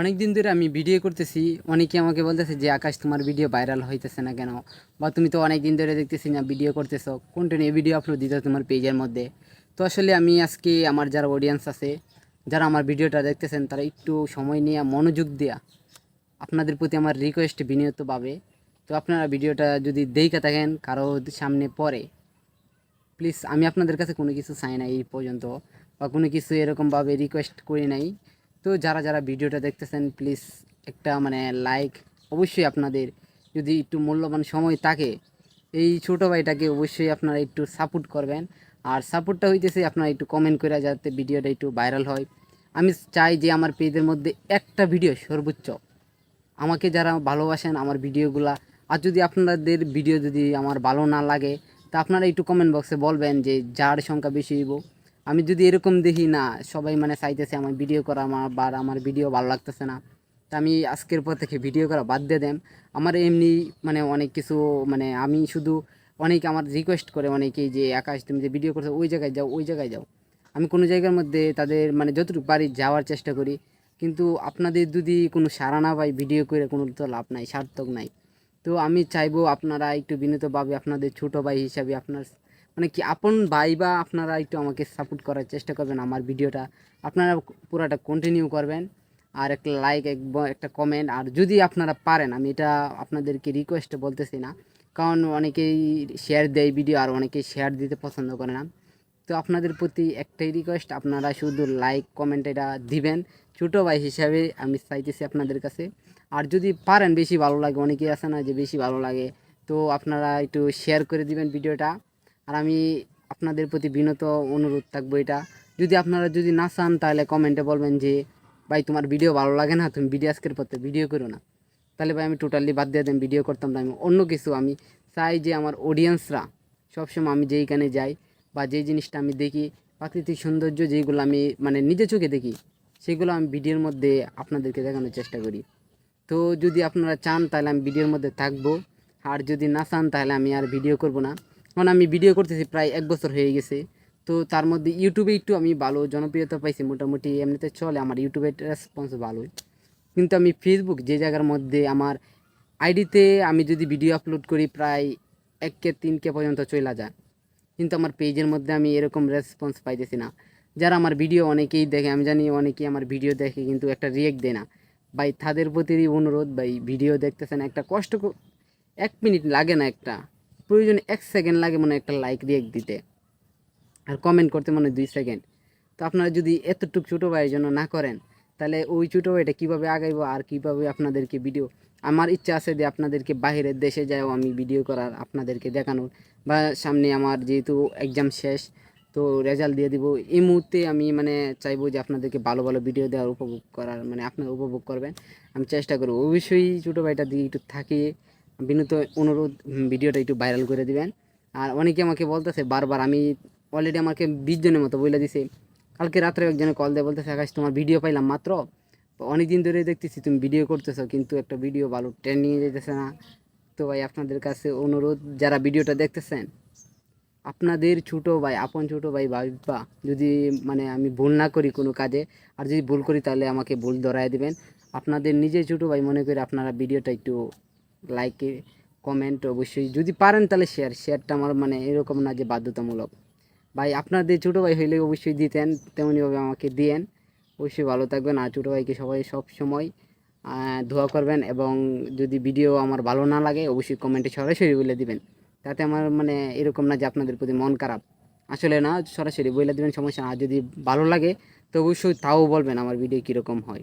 অনেক দিন ধরে আমি ভিডিও করতেছি। অনেকে আমাকে বলতেছে যে, আকাশ, তোমার ভিডিও ভাইরাল হইতেছে না কেন? বা, তুমি তো অনেক দিন ধরে দেখতেছি না, ভিডিও করতেছো। কন্টিনিউ ভিডিও আপলোড দিতে তোমার পেজের মধ্যে? তো আসলে আমি আজকে আমার যারা অডিয়েন্স আছে, যারা আমার ভিডিওটা দেখতেছেন, তারা একটু সময় নিয়ে মনোযোগ দেয়া আপনাদের প্রতি আমার রিকোয়েস্ট বিনিয়তভাবে তো আপনারা ভিডিওটা যদি দেখে থাকেন, কারও সামনে পরে প্লিজ আমি আপনাদের কাছে কোনো কিছু চাই না এই পর্যন্ত, বা কোনো কিছু এরকমভাবে রিকোয়েস্ট করি নাই। তো যারা যারা ভিডিওটা দেখতেছেন প্লিজ একটা মানে লাইক অবশ্যই আপনাদের। যদি একটু মূল্যবান সময় থাকে, এই ছোটো ভাইটাকে অবশ্যই আপনারা একটু সাপোর্ট করবেন। আর সাপোর্টটা হইতেছে আপনারা একটু কমেন্ট করে যাতে ভিডিওটা একটু ভাইরাল হয়। আমি চাই যে আমার পেজের মধ্যে একটা ভিডিও সর্বোচ্চ। আমাকে যারা ভালোবাসেন আমার ভিডিওগুলা, আর যদি আপনাদের ভিডিও যদি আমার ভালো না লাগে, তা আপনারা একটু কমেন্ট বক্সে বলবেন যে যার সংখ্যা বেশি হইব। আমি যদি এরকম দেখি, না, সবাই মানে চাইতেছে আমার ভিডিও করা আমার, বা আমার ভিডিও ভালো লাগতেছে না, তা আমি আজকের পর থেকে ভিডিও করা বাদ দিয়ে দেন। আমার এমনি মানে অনেক কিছু মানে আমি শুধু অনেক আমার রিকোয়েস্ট করে অনেকেই যে, আকাশ, তুমি যে ভিডিও করছ, ওই জায়গায় যাও, ওই জায়গায় যাও। আমি কোনো জায়গার মধ্যে তাদের মানে যতটুকু পারি যাওয়ার চেষ্টা করি, কিন্তু আপনাদের যদি কোনো সারা না পাই ভিডিও করে, কোনো তো লাভ নাই, সার্থক নাই। তো আমি চাইব আপনারা একটু বিনীতভাবে আপনাদের ছোটো ভাই হিসাবে আপনার মানে কি আপন ভাই বা আপনারা একটু আমাকে সাপোর্ট করার চেষ্টা করবেন আমার ভিডিওটা। আপনারা পুরাটা কন্টিনিউ করবেন। আর একটা লাইক এক একটা কমেন্ট আর যদি আপনারা পারেন, আমি এটা আপনাদেরকে রিকোয়েস্টে বলতেছি না। কারণ অনেকেই শেয়ার দেয় ভিডিও আর অনেকেই শেয়ার দিতে পছন্দ করে না। তো আপনাদের প্রতি একটাই রিকোয়েস্ট আপনারা শুধু লাইক কমেন্ট এটা দিবেন। ছোটো ভাই হিসাবে আমি চাইতেছি আপনাদের কাছে। আর যদি পারেন, বেশি ভালো লাগে, অনেকেই আছে না যে বেশি ভালো লাগে। তো আপনারা একটু শেয়ার করে দিবেন ভিডিওটা আর আমি আপনাদের প্রতি বিনত অনুরোধ থাকব এটা। যদি আপনারা যদি না চান, তাহলে কমেন্টে বলবেন যে, ভাই, তোমার ভিডিও ভালো লাগে না, তুমি ভিডিও আজকের পথে ভিডিও করো না। তাহলে ভাই, আমি টোটালি বাদ দিয়ে দেন ভিডিও করতাম না। আমি অন্য কিছু, আমি চাই যে আমার অডিয়েন্সরা সবসময় আমি যেইখানে যাই বা যেই জিনিসটা আমি দেখি, প্রাকৃতিক সৌন্দর্য যেইগুলো আমি মানে নিজে চোখে দেখি, সেগুলো আমি ভিডিওর মধ্যে আপনাদেরকে দেখানোর চেষ্টা করি। তো যদি আপনারা চান, তাহলে আমি ভিডিওর মধ্যে থাকব। আর যদি না চান, তাহলে আমি আর ভিডিও করব না। কারণ আমি ভিডিও করতেছি প্রায় এক বছর হয়ে গেছে। তো তার মধ্যে ইউটিউবে একটু আমি ভালো জনপ্রিয়তা পাইছি মোটামুটি, এমনিতে চলে আমার ইউটিউবের রেসপন্স ভালোই। কিন্তু আমি ফেসবুক যে জায়গার মধ্যে আমার আইডিতে আমি যদি ভিডিও আপলোড করি প্রায় এক কে তিন কে পর্যন্ত চলে যায়। কিন্তু আমার পেজের মধ্যে আমি এরকম রেসপন্স পাইতেছি না। যারা আমার ভিডিও অনেকেই দেখে, আমি জানি অনেকেই আমার ভিডিও দেখে কিন্তু একটা রিয়েক্ট দেয় না। ভাই, তাদের প্রতি অনুরোধ, ভাই ভিডিও দেখতেছেন একটা কষ্ট এক মিনিট লাগে না একটা। প্রয়োজন এক সেকেন্ড লাগে মনে একটা লাইক রিয়েক্ট দিতে। আর কমেন্ট করতে মনে দুই সেকেন্ড তো আপনারা যদি এতটুকু ছোটো ভাইয়ের জন্য না করেন, তাহলে ওই ছোটো ভাইটা কীভাবে আগাইবো আর কীভাবে আপনাদেরকে ভিডিও আমার ইচ্ছা আছে যে আপনাদেরকে বাইরের দেশে যাও আমি ভিডিও করার, আপনাদেরকে দেখানোর। বা সামনে আমার যেহেতু এক্সাম শেষ, তো রেজাল্ট দিয়ে দিব। এই মুহূর্তে আমি মানে চাইব যে আপনাদেরকে ভালো ভালো ভিডিও দেওয়ার, উপভোগ করার মানে আপনারা উপভোগ করবেন। আমি চেষ্টা করব। অবশ্যই ছোটো ভাইটা দিয়ে একটু থাকিয়ে বিনীত অনুরোধ ভিডিওটা একটু ভাইরাল করে দিবেন। আর অনেকে আমাকে বলতেছে, বারবার আমি অলরেডি আমাকে বিশ জনের মতো বলে দিছে। কালকে রাত্রে একজনে কল দিয়ে, বলতেছে, আকাশ, তোমার ভিডিও পাইলাম মাত্র। অনেক দিন ধরে দেখতেছি, তুমি ভিডিও করতেছো, কিন্তু একটা ভিডিও ভালো ট্রেন্ডিংয়ে যেতেছে না। তো ভাই, আপনাদের কাছে অনুরোধ, যারা ভিডিওটা দেখতেছেন, আপনাদের ছোটো ভাই, আপন ছোটো ভাই, বা যদি মানে আমি ভুল না করি কোনো কাজে, আর যদি ভুল করি, তাহলে আমাকে ভুল ধরায় দিবেন। আপনাদের নিজের ছোটো ভাই মনে করে আপনারা ভিডিওটা একটু লাইকে কমেন্ট অবশ্যই। যদি পারেন তাহলে শেয়ার শেয়ারটা আমার মানে এরকম না যে বাধ্যতামূলক। ভাই আপনাদের ছোটো ভাই হইলে অবশ্যই দিতেন তেমনিভাবে আমাকে দিয়েন। অবশ্যই ভালো থাকবেন। আর ছোটো ভাইকে সবাই সব সময় দোয়া করবেন এবং যদি ভিডিও আমার ভালো না লাগে, অবশ্যই কমেন্টে সরাসরি বলে দিবেন। তাতে আমার মানে এরকম না যে আপনাদের প্রতি মন খারাপ। আসলে না, সরাসরি বলে দিবেন, সমস্যা। আর যদি ভালো লাগে, তো অবশ্যই তাও বলবেন আমার ভিডিও কীরকম হয়।